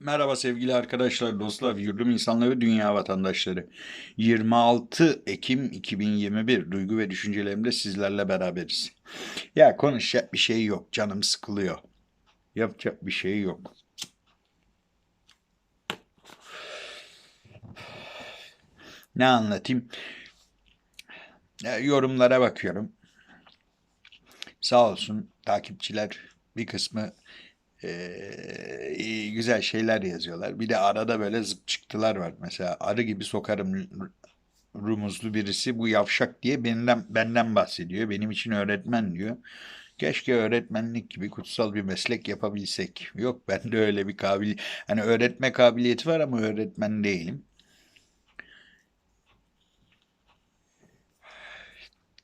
Merhaba sevgili arkadaşlar, dostlar, yurdum insanları ve dünya vatandaşları. 26 Ekim 2021 duygu ve düşüncelerimde sizlerle beraberiz. Ya konuşacak bir şey yok, canım sıkılıyor. Yapacak bir şey yok. Ne anlatayım? Ya, yorumlara bakıyorum. Sağ olsun takipçiler bir kısmı iyi, güzel şeyler yazıyorlar. Bir de arada böyle zıp çıktılar var. Mesela arı gibi sokarım rumuzlu birisi bu yavşak diye benden benden bahsediyor. Benim için öğretmen diyor. Keşke öğretmenlik gibi kutsal bir meslek yapabilsek. Yok bende öyle bir kabil hani öğretme kabiliyeti var ama öğretmen değilim.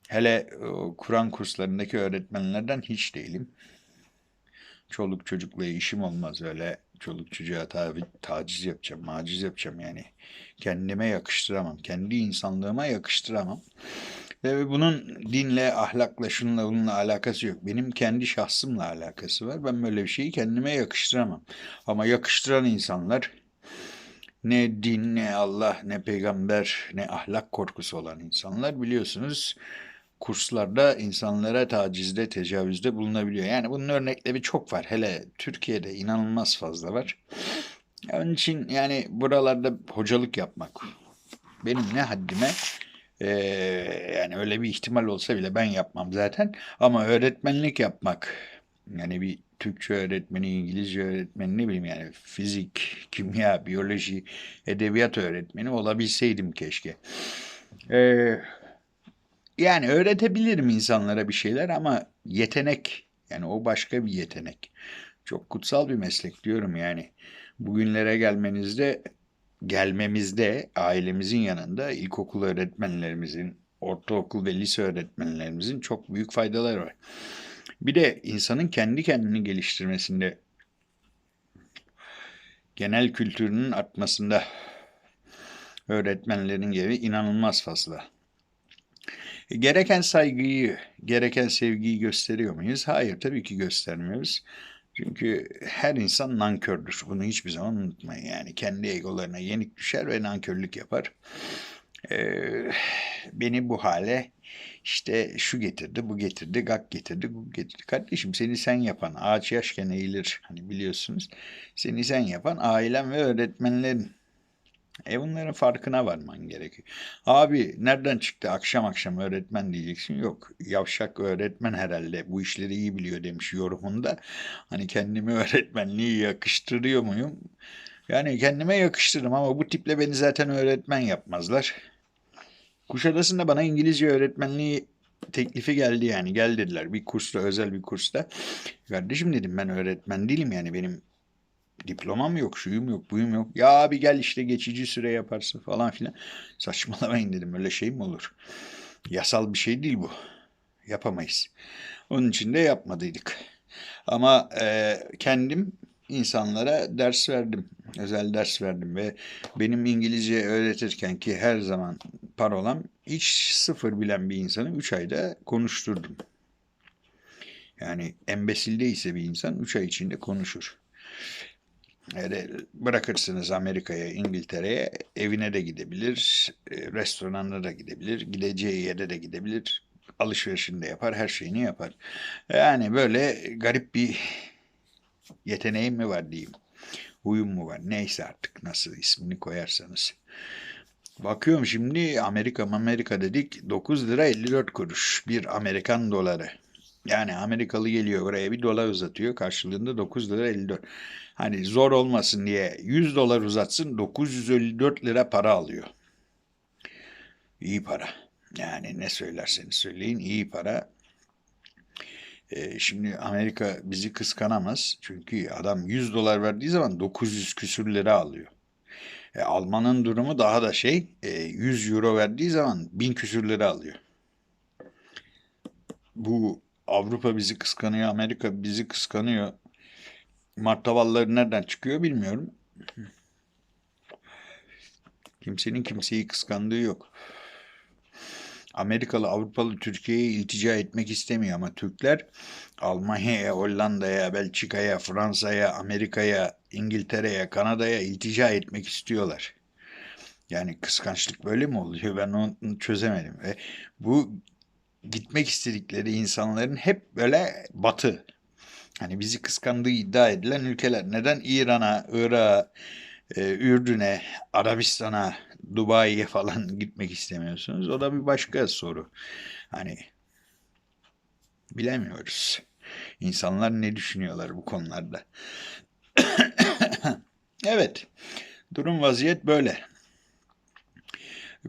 Hele Kur'an kurslarındaki öğretmenlerden hiç değilim. Çoluk çocukla işim olmaz öyle. Çoluk çocuğa tabi, taciz yapacağım, maciz yapacağım yani. Kendime yakıştıramam. Kendi insanlığıma yakıştıramam. Ve bunun dinle, ahlakla, şununla bununla alakası yok. Benim kendi şahsımla alakası var. Ben böyle bir şeyi kendime yakıştıramam. Ama yakıştıran insanlar ne din, ne Allah, ne peygamber, ne ahlak korkusu olan insanlar biliyorsunuz kurslarda insanlara tacizde, tecavüzde bulunabiliyor. Yani bunun örnekleri çok var. Hele Türkiye'de inanılmaz fazla var. Onun için yani buralarda hocalık yapmak benim ne haddime ee, yani öyle bir ihtimal olsa bile ben yapmam zaten. Ama öğretmenlik yapmak yani bir Türkçe öğretmeni, İngilizce öğretmeni ne bileyim yani fizik, kimya, biyoloji, edebiyat öğretmeni olabilseydim keşke. Ee, yani öğretebilirim insanlara bir şeyler ama yetenek yani o başka bir yetenek. Çok kutsal bir meslek diyorum yani. Bugünlere gelmenizde gelmemizde ailemizin yanında ilkokul öğretmenlerimizin, ortaokul ve lise öğretmenlerimizin çok büyük faydaları var. Bir de insanın kendi kendini geliştirmesinde genel kültürünün artmasında öğretmenlerin yeri inanılmaz fazla. Gereken saygıyı, gereken sevgiyi gösteriyor muyuz? Hayır, tabii ki göstermiyoruz. Çünkü her insan nankördür. Bunu hiçbir zaman unutmayın. Yani kendi egolarına yenik düşer ve nankörlük yapar. Ee, beni bu hale işte şu getirdi, bu getirdi, gak getirdi, bu getirdi. Kardeşim seni sen yapan, ağaç yaşken eğilir. Hani biliyorsunuz. Seni sen yapan ailen ve öğretmenlerin. E bunların farkına varman gerekiyor. Abi nereden çıktı akşam akşam öğretmen diyeceksin. Yok yavşak öğretmen herhalde bu işleri iyi biliyor demiş yorumunda. Hani kendimi öğretmenliği yakıştırıyor muyum? Yani kendime yakıştırırım ama bu tiple beni zaten öğretmen yapmazlar. Kuşadası'nda bana İngilizce öğretmenliği teklifi geldi yani gel dediler bir kursta özel bir kursta. Kardeşim dedim ben öğretmen değilim yani benim diplomam yok, şuyum yok, buyum yok. Ya abi gel işte geçici süre yaparsın falan filan. Saçmalamayın dedim öyle şey mi olur? Yasal bir şey değil bu. Yapamayız. Onun için de yapmadıydık. Ama e, kendim insanlara ders verdim. Özel ders verdim ve benim İngilizce öğretirken ki her zaman parolam hiç sıfır bilen bir insanı 3 ayda konuşturdum. Yani embesilde ise bir insan 3 ay içinde konuşur. Bırakırsınız Amerika'ya, İngiltere'ye, evine de gidebilir, e, restoranına da gidebilir, gideceği yere de gidebilir, alışverişini de yapar, her şeyini yapar. Yani böyle garip bir yeteneğim mi var diyeyim, huyum mu var, neyse artık nasıl ismini koyarsanız. Bakıyorum şimdi Amerika Amerika dedik 9 lira 54 kuruş bir Amerikan doları. Yani Amerikalı geliyor oraya bir dolar uzatıyor karşılığında 9 lira 54. Hani zor olmasın diye 100 dolar uzatsın 954 lira para alıyor. İyi para. Yani ne söylerseniz söyleyin iyi para. Ee, şimdi Amerika bizi kıskanamaz. Çünkü adam 100 dolar verdiği zaman 900 küsür lira alıyor. E, Alman'ın durumu daha da şey, e, 100 euro verdiği zaman 1000 küsür lira alıyor. Bu Avrupa bizi kıskanıyor, Amerika bizi kıskanıyor. Martavalları nereden çıkıyor bilmiyorum. Kimsenin kimseyi kıskandığı yok. Amerikalı, Avrupalı Türkiye'ye iltica etmek istemiyor ama Türkler Almanya'ya, Hollanda'ya, Belçika'ya, Fransa'ya, Amerika'ya, İngiltere'ye, Kanada'ya iltica etmek istiyorlar. Yani kıskançlık böyle mi oluyor? Ben onu çözemedim. Ve bu gitmek istedikleri insanların hep böyle batı. Hani bizi kıskandığı iddia edilen ülkeler. Neden İran'a, Irak'a, e, Ürdün'e, Arabistan'a, Dubai'ye falan gitmek istemiyorsunuz? O da bir başka soru. Hani bilemiyoruz. İnsanlar ne düşünüyorlar bu konularda? evet, durum vaziyet böyle.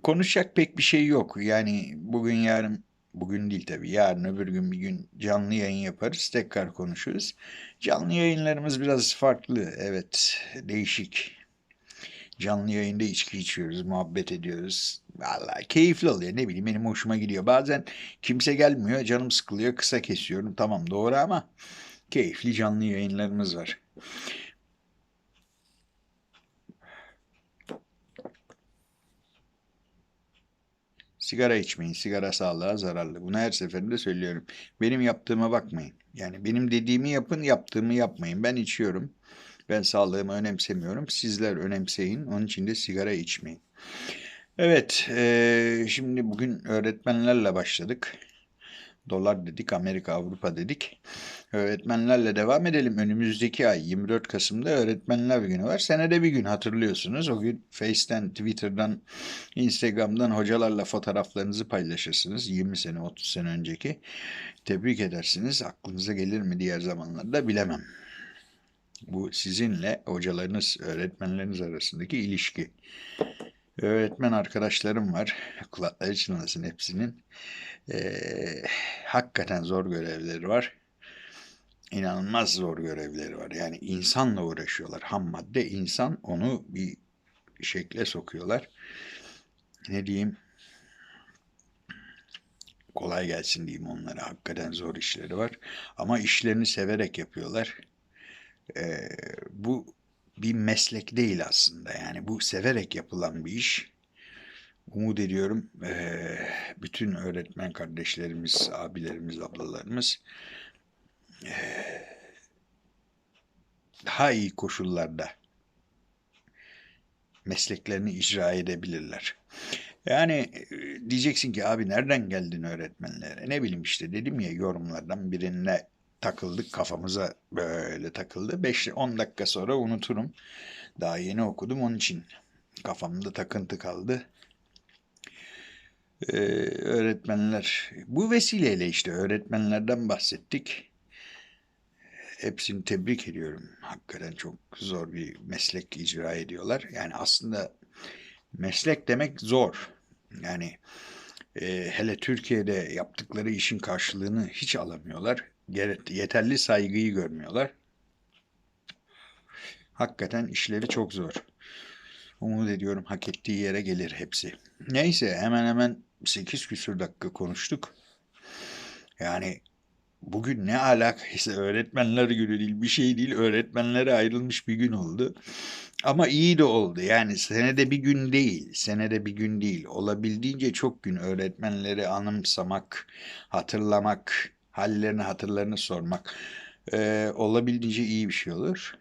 Konuşacak pek bir şey yok. Yani bugün yarın Bugün değil tabii. Yarın öbür gün bir gün canlı yayın yaparız. Tekrar konuşuruz. Canlı yayınlarımız biraz farklı. Evet. Değişik. Canlı yayında içki içiyoruz. Muhabbet ediyoruz. Vallahi keyifli oluyor. Ne bileyim benim hoşuma gidiyor. Bazen kimse gelmiyor. Canım sıkılıyor. Kısa kesiyorum. Tamam doğru ama keyifli canlı yayınlarımız var. Sigara içmeyin. Sigara sağlığa zararlı. Bunu her seferinde söylüyorum. Benim yaptığıma bakmayın. Yani benim dediğimi yapın, yaptığımı yapmayın. Ben içiyorum. Ben sağlığımı önemsemiyorum. Sizler önemseyin. Onun için de sigara içmeyin. Evet, e, şimdi bugün öğretmenlerle başladık. Dolar dedik, Amerika, Avrupa dedik. Öğretmenlerle devam edelim. Önümüzdeki ay 24 Kasım'da Öğretmenler Günü var. Senede bir gün hatırlıyorsunuz. O gün Face'ten, Twitter'dan, Instagram'dan hocalarla fotoğraflarınızı paylaşırsınız. 20 sene, 30 sene önceki. Tebrik edersiniz. Aklınıza gelir mi diğer zamanlarda bilemem. Bu sizinle hocalarınız, öğretmenleriniz arasındaki ilişki. Öğretmen arkadaşlarım var. Kulakları çınlasın hepsinin. Ee, hakikaten zor görevleri var. İnanılmaz zor görevleri var. Yani insanla uğraşıyorlar. Ham madde insan onu bir şekle sokuyorlar. Ne diyeyim? Kolay gelsin diyeyim onlara. Hakikaten zor işleri var. Ama işlerini severek yapıyorlar. Ee, bu bir meslek değil aslında. Yani bu severek yapılan bir iş. Umut ediyorum bütün öğretmen kardeşlerimiz, abilerimiz, ablalarımız daha iyi koşullarda mesleklerini icra edebilirler. Yani diyeceksin ki abi nereden geldin öğretmenlere? Ne bileyim işte dedim ya yorumlardan birine takıldık kafamıza böyle takıldı. 5-10 dakika sonra unuturum. Daha yeni okudum onun için kafamda takıntı kaldı. Ee, öğretmenler bu vesileyle işte öğretmenlerden bahsettik. Hepsini tebrik ediyorum. Hakikaten çok zor bir meslek icra ediyorlar. Yani aslında meslek demek zor. Yani e, hele Türkiye'de yaptıkları işin karşılığını hiç alamıyorlar yeterli saygıyı görmüyorlar. Hakikaten işleri çok zor. Umut ediyorum hak ettiği yere gelir hepsi. Neyse hemen hemen 8 küsur dakika konuştuk. Yani bugün ne alakaysa öğretmenler günü değil bir şey değil öğretmenlere ayrılmış bir gün oldu. Ama iyi de oldu yani senede bir gün değil senede bir gün değil olabildiğince çok gün öğretmenleri anımsamak hatırlamak hallerini, hatırlarını sormak e, olabildiğince iyi bir şey olur.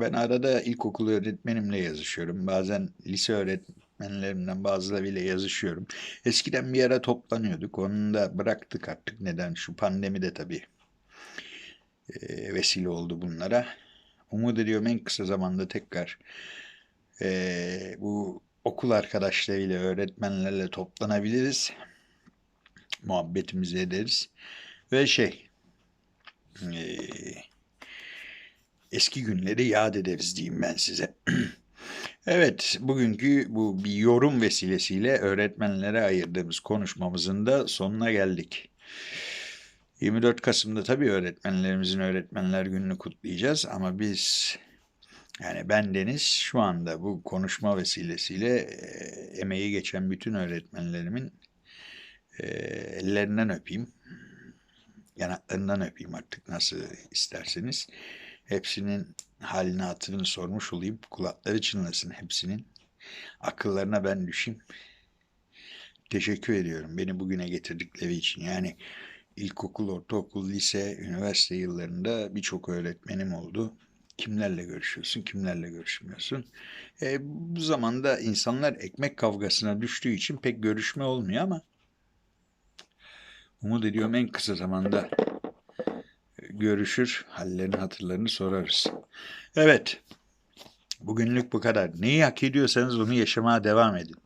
Ben arada ilkokul öğretmenimle yazışıyorum. Bazen lise öğretmenlerimden bazılarıyla yazışıyorum. Eskiden bir ara toplanıyorduk. Onu da bıraktık artık. Neden? Şu pandemi de tabii e, vesile oldu bunlara. Umut ediyorum en kısa zamanda tekrar e, bu okul arkadaşlarıyla, öğretmenlerle toplanabiliriz. Muhabbetimizi ederiz. Ve şey e, eski günleri yad ederiz diyeyim ben size. evet bugünkü bu bir yorum vesilesiyle öğretmenlere ayırdığımız konuşmamızın da sonuna geldik. 24 Kasım'da tabii öğretmenlerimizin öğretmenler gününü kutlayacağız ama biz yani ben Deniz şu anda bu konuşma vesilesiyle e, emeği geçen bütün öğretmenlerimin e, ellerinden öpeyim yanaklarından öpeyim artık nasıl isterseniz. Hepsinin halini hatırını sormuş olayım. Kulakları çınlasın hepsinin. Akıllarına ben düşeyim. teşekkür ediyorum beni bugüne getirdikleri için. Yani ilkokul, ortaokul, lise, üniversite yıllarında birçok öğretmenim oldu. Kimlerle görüşüyorsun, kimlerle görüşmüyorsun. E, bu zamanda insanlar ekmek kavgasına düştüğü için pek görüşme olmuyor ama umut ediyorum en kısa zamanda görüşür, hallerini, hatırlarını sorarız. Evet, bugünlük bu kadar. Neyi hak ediyorsanız onu yaşamaya devam edin.